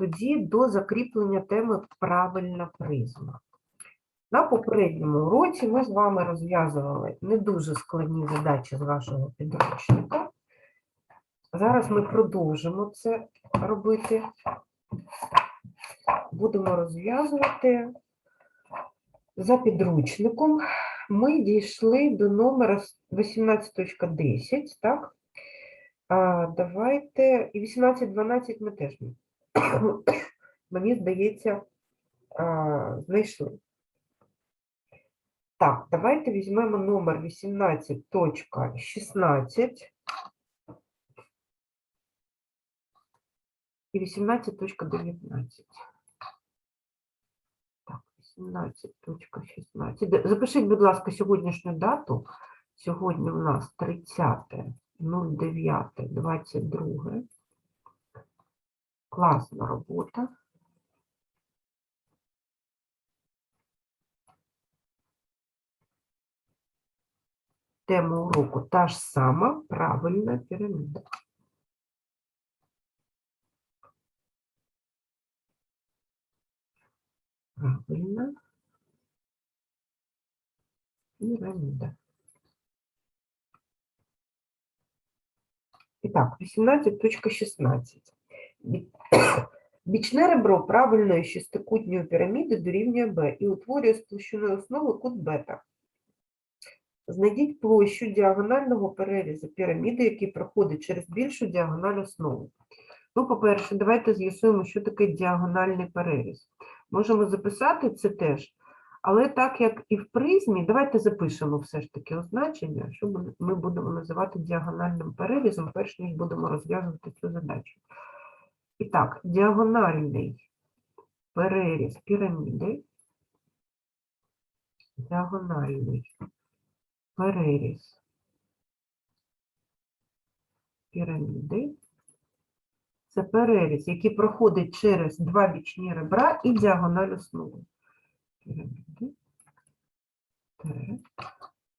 тоді до закріплення теми правильна призма. На попередньому уроці ми з вами розв'язували не дуже складні задачі з вашого підручника. Зараз ми продовжимо це робити. Будемо розв'язувати за підручником. Ми дійшли до номера 18.10, так? А, давайте, і 18.12 ми теж, мені здається, знайшли. Так, давайте візьмемо номер 18.16 і 18.19. Так, 18.16. Запишіть, будь ласка, сьогоднішню дату. Сьогодні у нас 30.09.22. Класна робота. Тема уроку та ж сама правильна піраміда. Правильна піраміда. І так, 18.16. Бі- Бічне ребро правильної шестикутньої піраміди дорівнює Б і утворює з площиною основи кут бета. Знайдіть площу діагонального перерізу піраміди, який проходить через більшу діагональ основи. Ну, по-перше, давайте з'ясуємо, що таке діагональний переріз. Можемо записати це теж, але так як і в призмі, давайте запишемо все ж таки означення, що ми будемо називати діагональним перерізом, перш ніж будемо розв'язувати цю задачу. І так, діагональний переріз піраміди, діагональний переріз піраміди. Це переріз, який проходить через два бічні ребра і діагональ основи. Піраміди.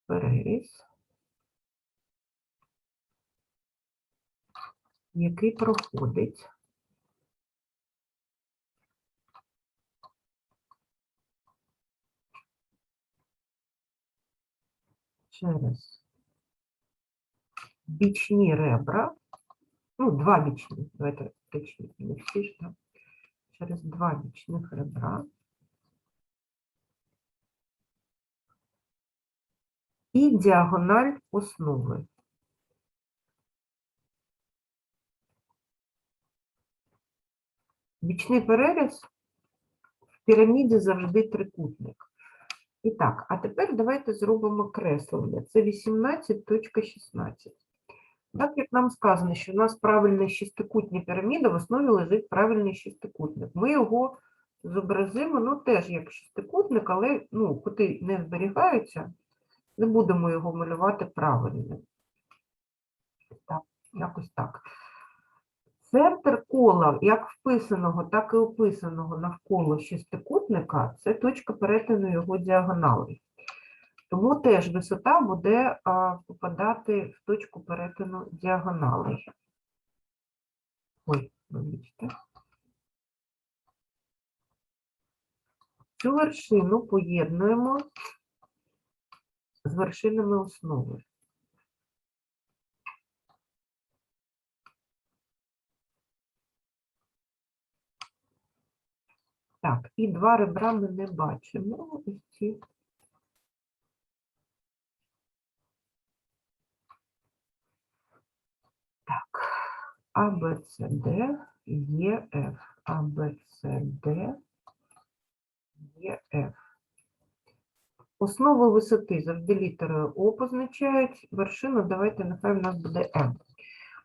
Переріз. Який проходить через бічні ребра, ну, два бічні, давайте точніше, не всі ж, так, через два бічних ребра і діагональ основи. Бічний переріз в піраміді завжди трикутник. І так, а тепер давайте зробимо креслення. Це 18.16. Так як нам сказано, що у нас правильна шестикутня піраміда, в основі лежить правильний шестикутник. Ми його зобразимо, ну теж як шестикутник, але ну, кути не зберігаються, не будемо його малювати правильно. Так, якось так. Центр кола, як вписаного, так і описаного навколо шестикутника, це точка перетину його діагоналей. Тому теж висота буде попадати в точку перетину діагоналей. Ой, вибачте. Цю вершину поєднуємо з вершинами основи. Так, і два ребра ми не бачимо. Так, А, Б, С, Д, Е, Ф. А, Б, С, Д, Е, Ф. Основу висоти завжди літерою О позначають. Вершину давайте, нехай в нас буде М.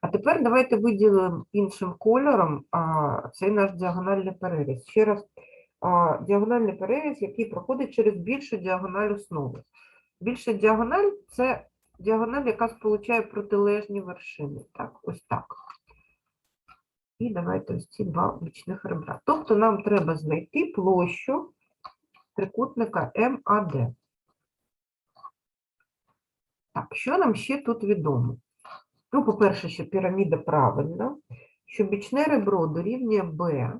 А тепер давайте виділимо іншим кольором а, цей наш діагональний переріз. Ще раз, а, діагональний переріз, який проходить через більшу діагональ основи. Більша діагональ це діагональ, яка сполучає протилежні вершини. Так, ось так. І давайте ось ці два бічних ребра. Тобто нам треба знайти площу трикутника МАД. Так, що нам ще тут відомо? Ну, по-перше, що піраміда правильна, що бічне ребро дорівнює Б,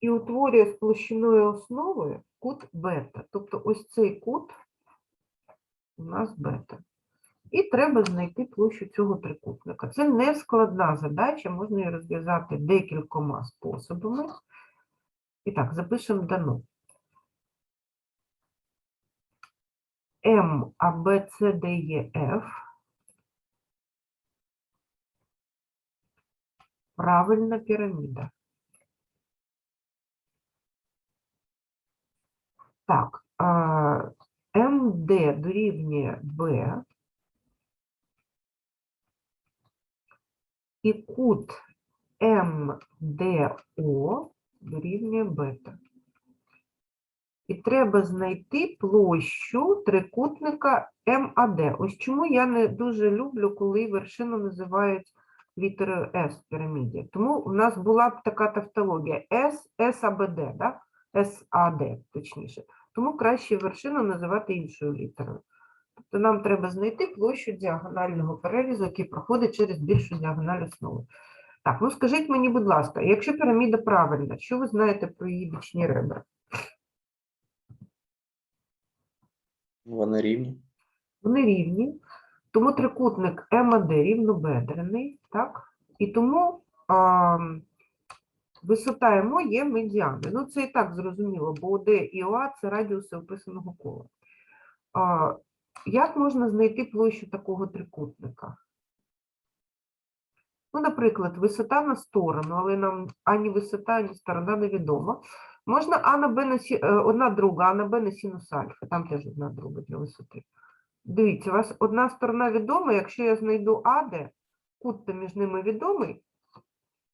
і утворює з площиною основи кут бета. Тобто ось цей кут у нас бета. І треба знайти площу цього трикутника. Це не складна задача, можна її розв'язати декількома способами. І так, запишемо дано. М, А, Б, С, Д, Е, Ф. Правильна піраміда. Так, МД дорівнює Б. І кут МДО дорівнює бета. І треба знайти площу трикутника МАД. Ось чому я не дуже люблю, коли вершину називають літерою С в піраміді. Тому у нас була б така тавтологія С, САБД, да? САД, точніше. Тому краще вершину називати іншою літерою. Тобто нам треба знайти площу діагонального перерізу, який проходить через більшу діагональ основи. Так, ну скажіть мені, будь ласка, якщо піраміда правильна, що ви знаєте про її бічні ребра? Вони рівні. Вони рівні, тому трикутник МАД рівнобедрений, так? І тому а, висота МО є медіани. Ну, це і так зрозуміло, бо ОД і ОА – це радіуси описаного кола. А, як можна знайти площу такого трикутника? Ну, наприклад, висота на сторону, але нам ані висота, ані сторона невідома. Можна А на Б на сі... е, одна друга, А на Б на синус альфа, там теж одна друга для висоти. Дивіться, у вас одна сторона відома, якщо я знайду АД, кут між ними відомий,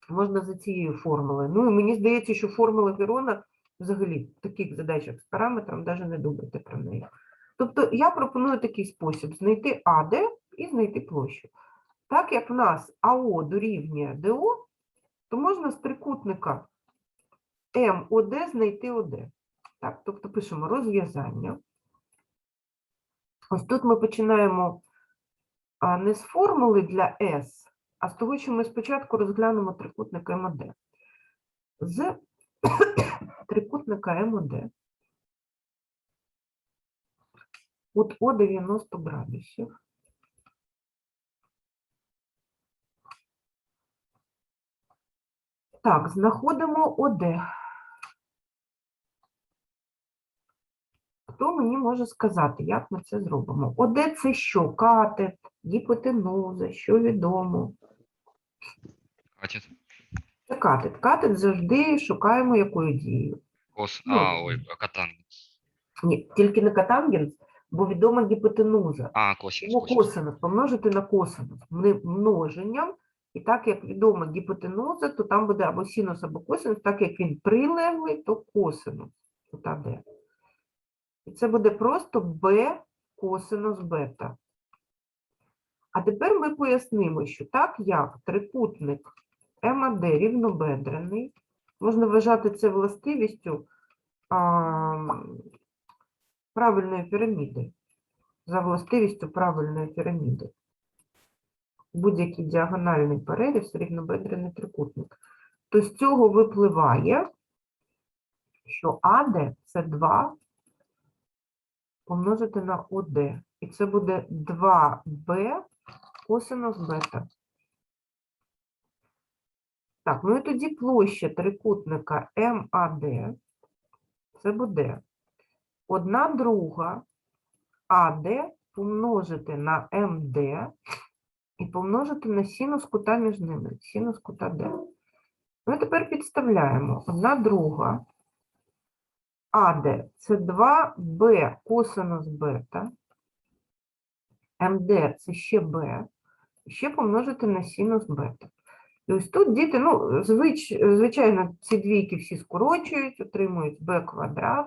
можна за цією формулою. Ну і мені здається, що формула Герона взагалі в таких задачах з параметром навіть не думайте про неї. Тобто я пропоную такий спосіб: знайти АД і знайти площу. Так як в нас АО дорівнює ДО, то можна з трикутника МОД знайти ОД. Так, тобто пишемо розв'язання. Ось тут ми починаємо не з формули для S, а з того, що ми спочатку розглянемо трикутник МОД. З трикутника МОД от О 90 градусів. Так, знаходимо ОД. Хто мені може сказати, як ми це зробимо? ОД це що? Катет, гіпотенуза, що відомо? Хватит. Це катет. Катет завжди шукаємо якою дією. Кос. Ну, А, ой, катангенс. Ні, тільки не катангенс, бо відома гіпотенуза. А, косинус. Тому косинус. косинус помножити на косинус множенням. І так як відома гіпотенуза, то там буде або синус, або косинус. Так як він прилеглий, то косинус. Тут АД. І це буде просто b косинус бета. А тепер ми пояснимо, що так як трикутник МАД рівнобедрений, можна вважати це властивістю а, правильної піраміди, за властивістю правильної піраміди. Будь-який діагональний переріз рівнобедрений трикутник. То з цього випливає, що АД це 2 помножити на ОД. І це буде 2b косинус бета. Так, ну і тоді площа трикутника МАД, це буде 1 друга АД помножити на МД і помножити на синус кута між ними, синус кута Д. Ну і тепер підставляємо 1 друга АД це 2b косинус бета, МД це ще і ще помножити на синус бета. І ось тут діти, ну, звич, звичайно, ці двійки всі скорочують, отримують b квадрат,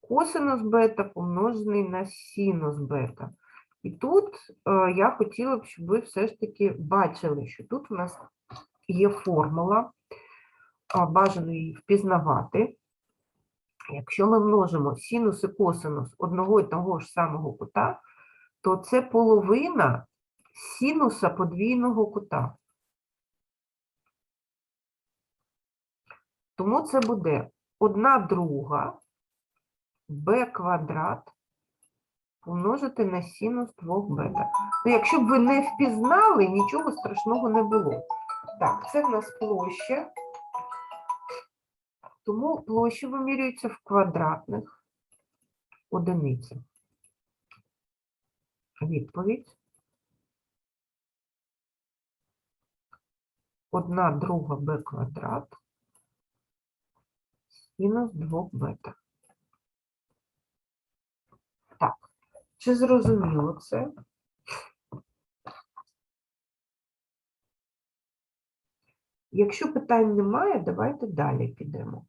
косинус бета помножений на синус бета. І тут е, я хотіла б, щоб ви все ж таки бачили, що тут у нас є формула, бажано її впізнавати. Якщо ми множимо синус і косинус одного і того ж самого кута, то це половина синуса подвійного кута. Тому це буде 1 друга b квадрат помножити на синус 2 бета. Ну, якщо б ви не впізнали, нічого страшного не було. Так, це в нас площа. Тому площа вимірюється в квадратних одиницях. Відповідь. Одна друга b квадрат синус 2 бета. Так, чи зрозуміло це? Якщо питань немає, давайте далі підемо.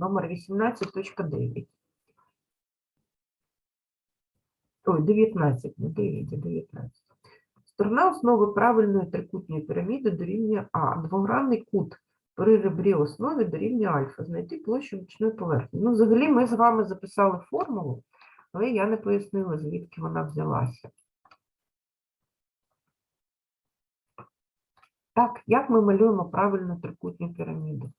Номер 18.9. Ой, 19, не 9, а 19. Сторона основи правильної трикутної піраміди дорівнює А. Двогранний кут при ребрі основи дорівнює альфа. Знайти площу бічної поверхні. Ну, взагалі, ми з вами записали формулу, але я не пояснила, звідки вона взялася. Так, як ми малюємо правильну трикутну піраміду?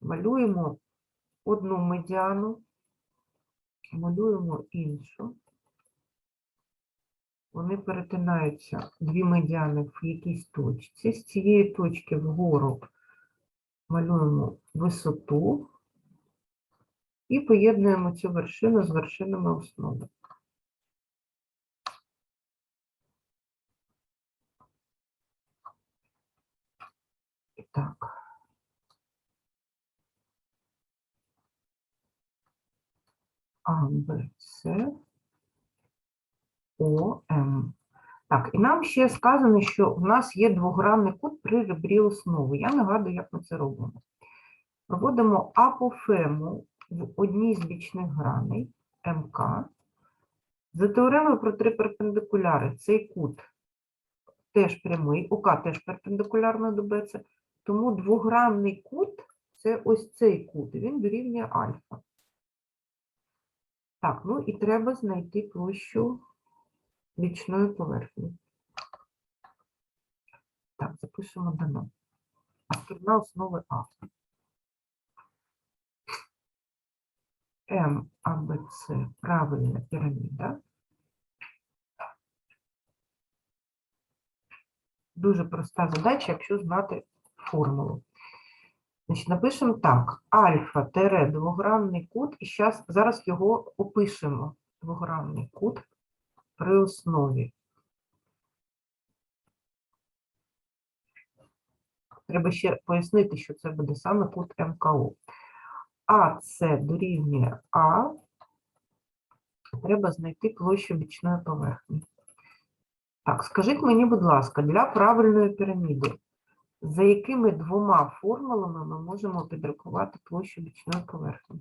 Малюємо одну медіану, малюємо іншу. Вони перетинаються дві медіани в якійсь точці. З цієї точки вгору малюємо висоту і поєднуємо цю вершину з вершинами основи. Так. А, Б, С. Так, і нам ще сказано, що в нас є двогранний кут при ребрі основи. Я нагадую, як ми це робимо. Проводимо апофему в одній з бічних граней МК. За теоремою про три перпендикуляри цей кут теж прямий, ОК теж перпендикулярно до БЦ, тому двогранний кут це ось цей кут, він дорівнює альфа. Так, ну і треба знайти площу бічної поверхні. Так, запишемо дано. А сторона основи А. М, А, Б, С, правильна піраміда. Дуже проста задача, якщо знати формулу. Значить, напишемо так: альфа тире двогранний кут, і щас, зараз його опишемо. Двогранний кут при основі. Треба ще пояснити, що це буде саме кут МКО. А це дорівнює А. Треба знайти площу бічної поверхні. Так, скажіть мені, будь ласка, для правильної піраміди, за якими двома формулами ми можемо підрахувати площу бічної поверхні?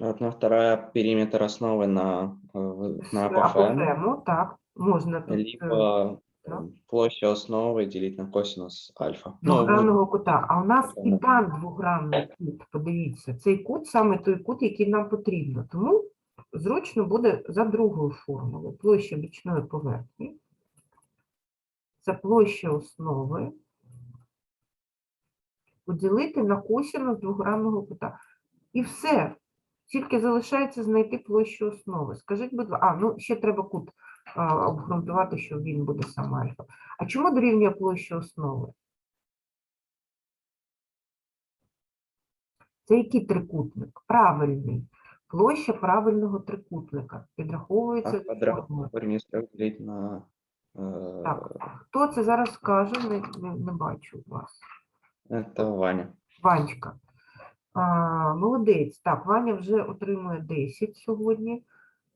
Одна вторая периметр основы на, э, на З апофем, апофему, так, можна тут, е, либо да. э, площадь основы делить на косинус альфа. Ну, вы- двогранного кута. А у нас і Двогранний. дан двогранний кут. Подивіться, цей кут саме той кут, який нам потрібно. Тому зручно буде за другою формулою. Площа бічної поверхні. Це площа основи. Поділити на косинус двогранного кута. І все. Тільки залишається знайти площу основи. Скажіть, будь ласка, а, ну ще треба кут а, обґрунтувати, що він буде сам альфа. А чому дорівнює площа основи? Це який трикутник? Правильний. Площа правильного трикутника. Підраховується квадрат на... э, Так. Хто це зараз скаже? Не, не, не бачу вас. Это Ваня. Ванечка. А, молодець. Так, Ваня вже отримує 10 сьогодні.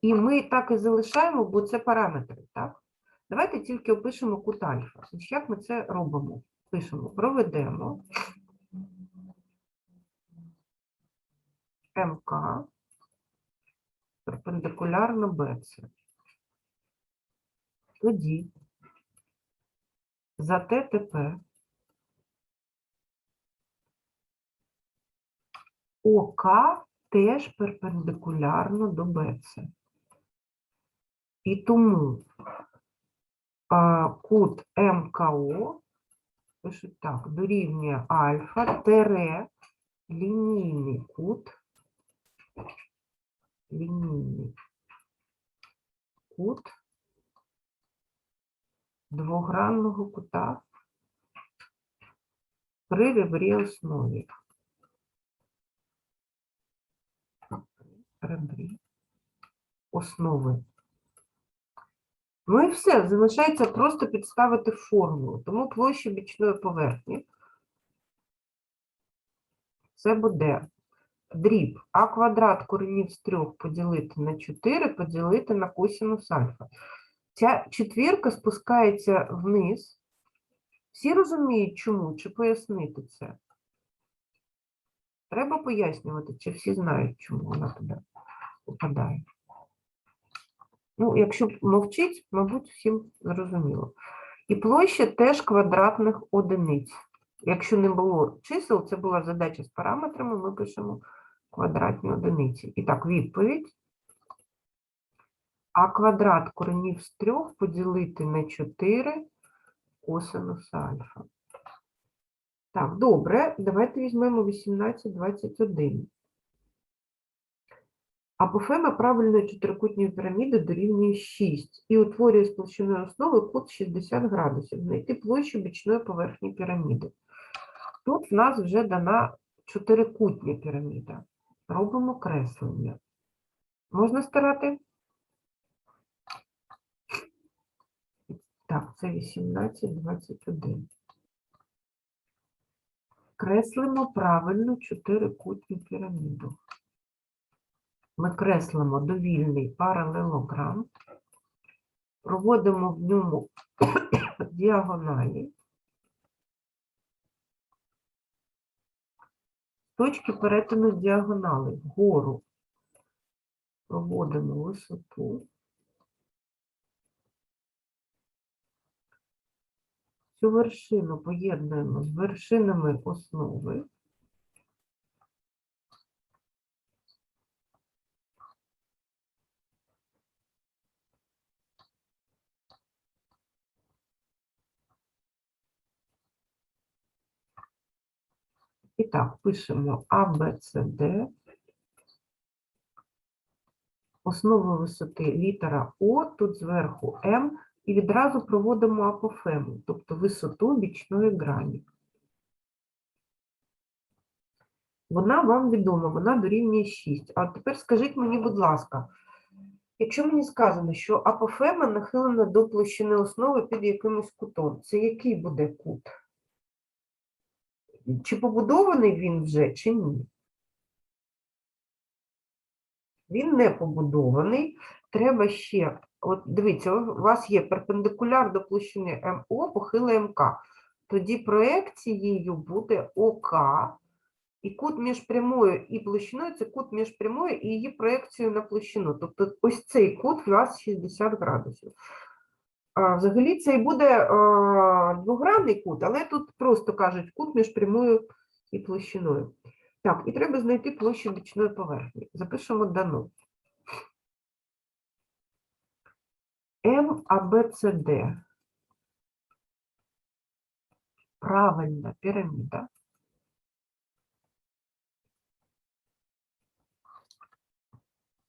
І ми так і залишаємо, бо це параметри, так? Давайте тільки опишемо кут альфа. Як ми це робимо? Пишемо, проведемо МК перпендикулярно БЦ. Тоді за ТТП ОК теж перпендикулярно до БЦ. І тому кут МКО Пишуть так, дорівнює альфа тере лінійний кут. Лінійний кут двогранного кута при ребрі основі. Ребрі основи. Ну і все, залишається просто підставити формулу. Тому площа бічної поверхні це буде дріб а квадрат коренів з 3 поділити на 4 поділити на косинус альфа. Ця четвірка спускається вниз. Всі розуміють, чому, чи пояснити це? Треба пояснювати, чи всі знають, чому вона туди попадає. Ну, якщо мовчить, мабуть, всім зрозуміло. І площа теж квадратних одиниць. Якщо не було чисел, це була задача з параметрами, ми пишемо квадратні одиниці. І так, відповідь. А квадрат коренів з 3 поділити на 4 косинус альфа. Так, добре, давайте візьмемо 18,21. Апофема правильної чотирикутньої піраміди дорівнює 6 і утворює з площиною основи кут 60 градусів. Знайти площу бічної поверхні піраміди. Тут в нас вже дана чотирикутня піраміда. Робимо креслення. Можна старати? Так, це 18,21. Креслимо правильну чотирикутню піраміду. Ми креслимо довільний паралелограм, проводимо в ньому діагоналі. Точки перетину діагонали вгору проводимо висоту. Цю вершину поєднуємо з вершинами основи. І так, пишемо А, Б, С, Д. Основа висоти літера О, тут зверху М, і відразу проводимо апофему, тобто висоту бічної грані. Вона вам відома, вона дорівнює 6. А тепер скажіть мені, будь ласка, якщо мені сказано, що апофема нахилена до площини основи під якимось кутом, це який буде кут? Чи побудований він вже, чи ні? Він не побудований. Треба ще, от дивіться, у вас є перпендикуляр до площини МО, похила МК. Тоді проекцією буде ОК, і кут між прямою і площиною це кут між прямою і її проекцією на площину. Тобто ось цей кут у вас 60 градусів. Взагалі це і буде двогранний кут, але тут просто кажуть кут між прямою і площиною. Так, і треба знайти площу бічної поверхні. Запишемо дано. М, А, Б, С, Д. Правильна піраміда.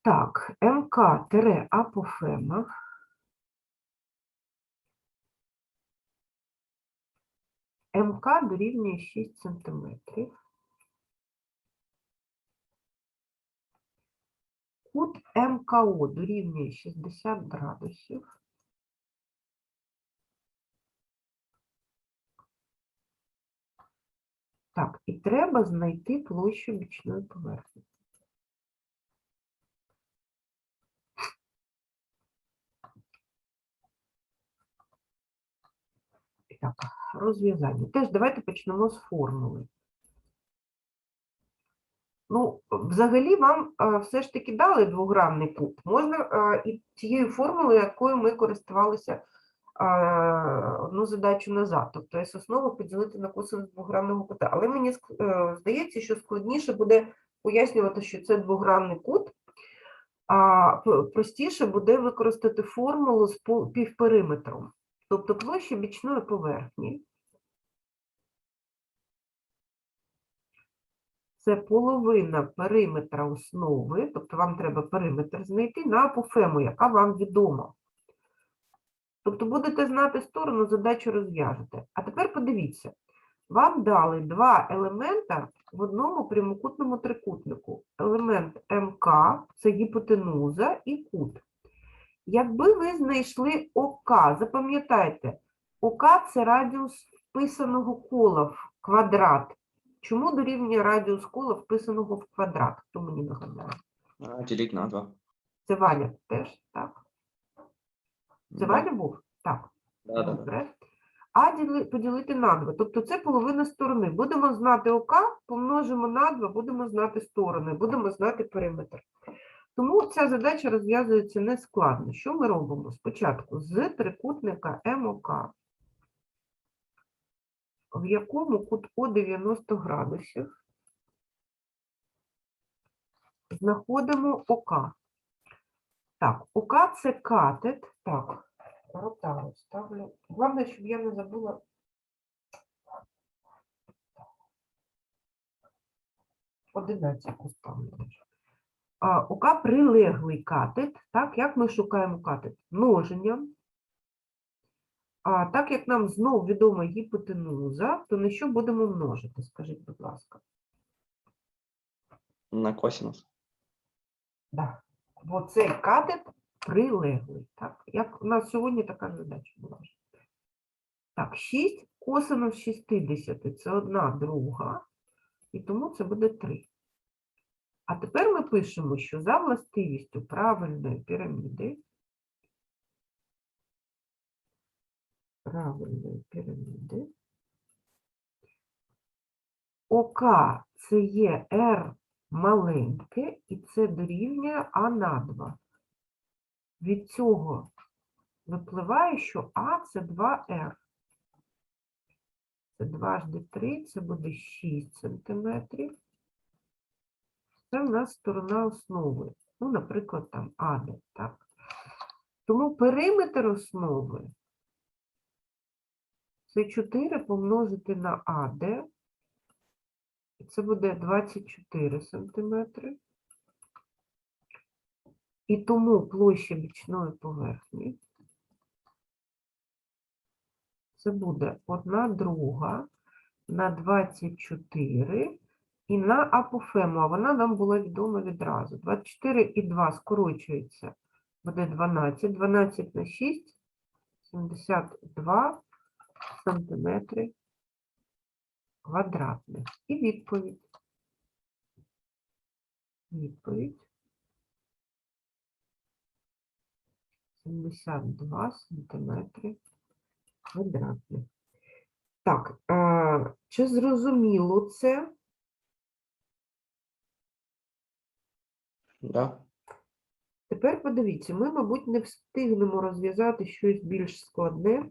Так, МК МК дорівнює 6 см. Кут МКО дорівнює 60 градусів. Так, і треба знайти площу бічної поверхні. Так, розв'язання. Теж давайте почнемо з формули. Ну, взагалі вам е, все ж таки дали двогранний кут. Можна е, і тією формулою, якою ми користувалися е, одну задачу назад. Тобто S основу поділити на косинус двогранного кута. Але мені здається, що складніше буде пояснювати, що це двогранний кут, а простіше буде використати формулу з півпериметром тобто площа бічної поверхні. Це половина периметра основи, тобто вам треба периметр знайти на апофему, яка вам відома. Тобто будете знати сторону, задачу розв'яжете. А тепер подивіться, вам дали два елемента в одному прямокутному трикутнику. Елемент МК це гіпотенуза і кут. Якби ви знайшли ОК, запам'ятайте, ОК це радіус вписаного кола в квадрат. Чому дорівнює радіус кола вписаного в квадрат? Хто мені нагадає? А, Делить на 2. Це Ваня теж, так? Це Ваня був? Так. Да, да, да. Добре. А діли- поділити на 2. Тобто це половина сторони. Будемо знати ОК, помножимо на 2, будемо знати сторони, будемо знати периметр. Тому ця задача розв'язується нескладно. Що ми робимо? Спочатку з трикутника МОК, в якому кут О 90 градусів, знаходимо ОК. Так, ОК це катет. Так, ротару ставлю. Головне, щоб я не забула. Одинадцятку ставлю. Теж. А, ОК прилеглий катет. Так, як ми шукаємо катет? Множенням. А так як нам знов відома гіпотенуза, то на що будемо множити? Скажіть, будь ласка. На косинус. Да. Бо цей катет прилеглий. Так? Як у нас сьогодні така задача була. Так, 6 косинус 60 це одна друга, і тому це буде 3. А тепер ми пишемо, що за властивістю правильної піраміди, правильної піраміди, ОК це є R маленьке, і це дорівнює А на 2. Від цього випливає, що А це 2R. Це 2 жди 3, це буде 6 сантиметрів. Це в нас сторона основи. Ну, наприклад, там АД, так? Тому периметр основи це 4 помножити на АД. Це буде 24 сантиметри. І тому площа бічної поверхні це буде 1 друга на 24 і на апофему, а вона нам була відома відразу. 24 і 2 скорочується, буде 12. 12 на 6 – 72 сантиметри квадратних. І відповідь. Відповідь. 72 сантиметри квадратних. Так, а, чи зрозуміло це? Да. Тепер подивіться, ми, мабуть, не встигнемо розв'язати щось більш складне,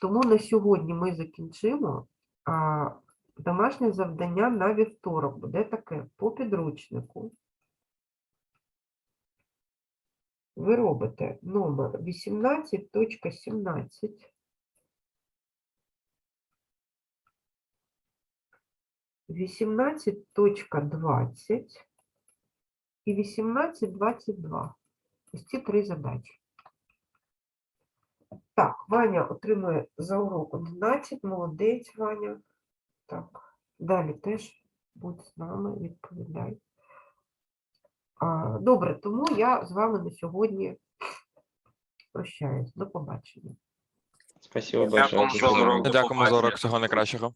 тому на сьогодні ми закінчимо. А домашнє завдання на вівторок буде таке по підручнику. Ви робите номер 18.17. Вісімнадцять точка двадцять і вісімнадцять двадцять два. Ось ці три задачі. Так, Ваня отримує за урок 11, молодець, Ваня. Так, далі теж будь з нами, відповідай. А, добре, тому я з вами на сьогодні прощаюсь. До побачення. Спасибо Дякую большое. за урок. Дякуємо за урок. Всього найкращого.